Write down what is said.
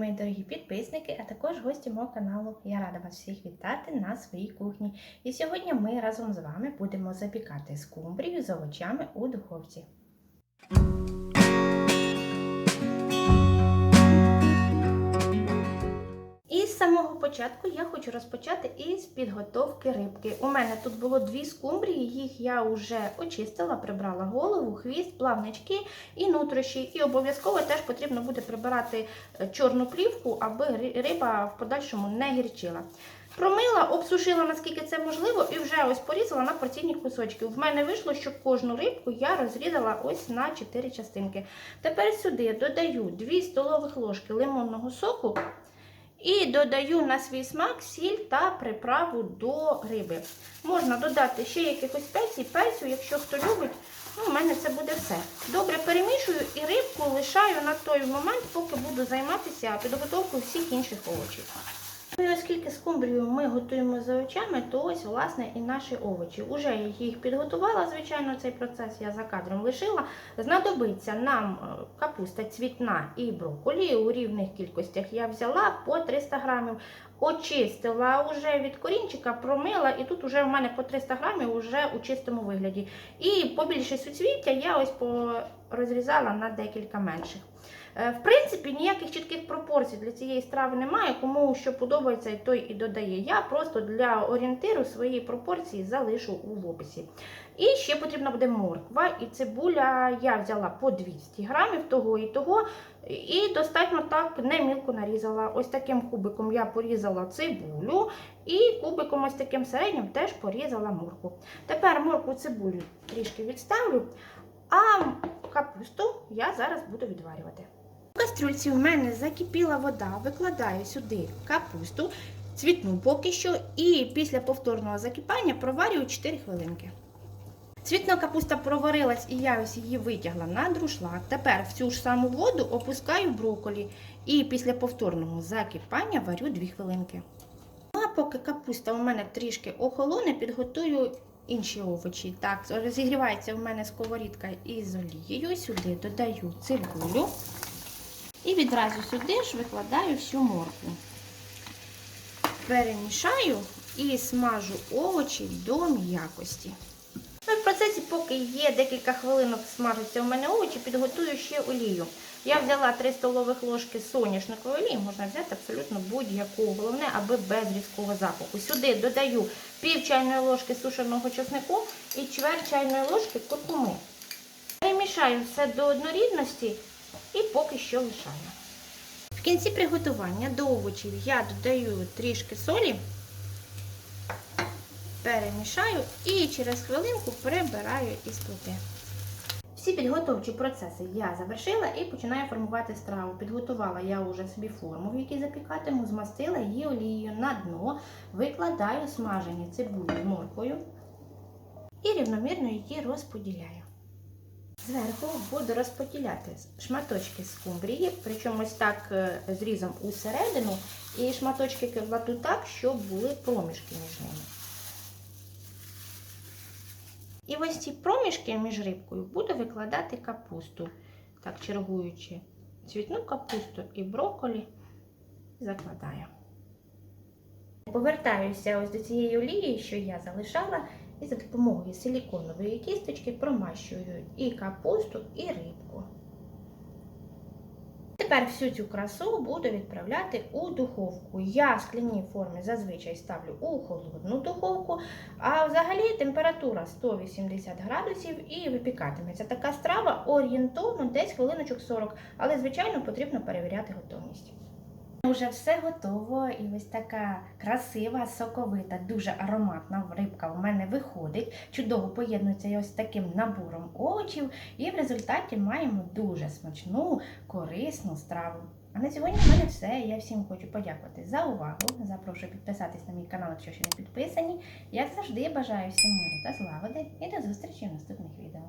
мої дорогі підписники, а також гості мого каналу. Я рада вас всіх вітати на своїй кухні. І сьогодні ми разом з вами будемо запікати скумбрію з овочами у духовці. Початку я хочу розпочати із підготовки рибки. У мене тут було дві скумбрії, їх я вже очистила, прибрала голову, хвіст, плавнички і нутрощі. І обов'язково теж потрібно буде прибирати е, чорну плівку, аби риба в подальшому не гірчила. Промила, обсушила наскільки це можливо, і вже ось порізала на порційні кусочки. В мене вийшло, що кожну рибку я розрізала ось на 4 частинки. Тепер сюди додаю 2 столових ложки лимонного соку. І додаю на свій смак сіль та приправу до риби. Можна додати ще якихось спецій, перцю, якщо хто любить. Ну, у мене це буде все. Добре перемішую і рибку лишаю на той момент, поки буду займатися підготовкою всіх інших овочів. Ну і оскільки скумбрію ми готуємо за очами, то ось, власне, і наші овочі. Уже я їх підготувала, звичайно, цей процес я за кадром лишила. Знадобиться нам е, капуста цвітна і брокколі. У рівних кількостях я взяла по 300 грамів. Очистила вже від корінчика, промила, і тут вже в мене по 300 грамів вже у чистому вигляді. І побільше суцвіття я ось розрізала на декілька менших. Е, В принципі, ніяких чітких пропорцій для цієї страви немає. Кому що подобається, той і додає. Я просто для орієнтиру свої пропорції залишу у описі. І ще потрібна буде морква і цибуля. Я взяла по 200 грамів того і того. І достатньо так не мілко нарізала. Ось таким кубиком я порізала цибулю, і кубиком ось таким середнім теж порізала моркву. Тепер моркву цибулю трішки відставлю, а капусту я зараз буду відварювати. У кастрюльці в мене закипіла вода, викладаю сюди капусту, цвітну поки що, і після повторного закипання проварюю 4 хвилинки. Цвітна капуста проварилась і я ось її витягла на друшлак. Тепер в цю ж саму воду опускаю брокколі і після повторного закипання варю 2 хвилинки. Ну а поки капуста у мене трішки охолоне, підготую інші овочі. Так, розігрівається у мене сковорідка із олією. Сюди додаю цибулю. І відразу сюди ж викладаю всю моркву. Перемішаю і смажу овочі до м'якості. Ну, в процесі, поки є декілька хвилинок смажаться у мене овочі, підготую ще олію. Я взяла 3 столових ложки соняшникової олії, можна взяти абсолютно будь-яку, головне, аби без різкого запаху. Сюди додаю пів чайної ложки сушеного чеснику і чверть чайної ложки куркуми. Перемішаю все до однорідності і поки що лишаю. В кінці приготування до овочів я додаю трішки солі, перемішаю і через хвилинку прибираю із плити. Всі підготовчі процеси я завершила і починаю формувати страву. Підготувала я вже собі форму, в якій запікатиму, змастила її олією на дно, викладаю смажені цибулю з морквою і рівномірно її розподіляю. Зверху буду розподіляти шматочки скумбрії, причому ось так е, зрізом усередину, і шматочки кладу так, щоб були проміжки між ними. І ось ці проміжки між рибкою буду викладати капусту, так чергуючи цвітну капусту і брокколі, закладаю. Повертаюся ось до цієї олії, що я залишала, і за допомогою силіконової кісточки промащую і капусту, і рибку. Тепер всю цю красу буду відправляти у духовку. Я в форми зазвичай ставлю у холодну духовку, а взагалі температура 180 градусів і випікатиметься. Така страва орієнтовно десь хвилиночок 40, але, звичайно, потрібно перевіряти готовність. Уже все готово, і ось така красива, соковита, дуже ароматна рибка в мене виходить. Чудово поєднується ось таким набором овочів, і в результаті маємо дуже смачну, корисну страву. А на сьогодні в мене все. Я всім хочу подякувати за увагу. Запрошую підписатись на мій канал, якщо ще не підписані. Як завжди, бажаю всім миру та злагоди і до зустрічі в наступних відео.